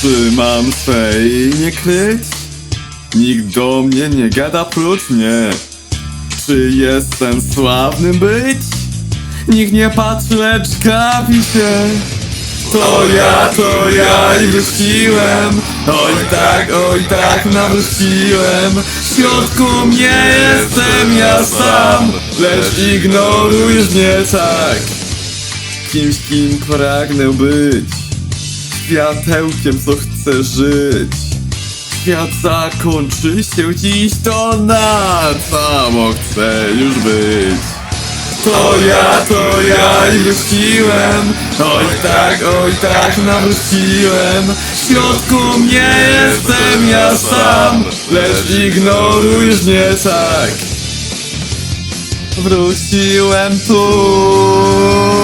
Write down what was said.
Czy mam swej nie kryć? Nikt do mnie nie gada prócz. Czy jestem sławnym być? Nikt nie patrzy, lecz gapi się. To ja, to ja i wróciłem Oj tak, oj tak, nawróciłem W środku mnie jestem ja sam Lecz ignorujesz mnie tak Kimś, kim pragnę być Światełkiem, co chcę żyć. Świat zakończy się dziś, to na samo chcę już być. To ja, to ja i wróciłem Oj tak, oj tak, nawróciłem. W środku mnie jestem ja sam Lecz ignorujesz mnie tak. Wróciłem tu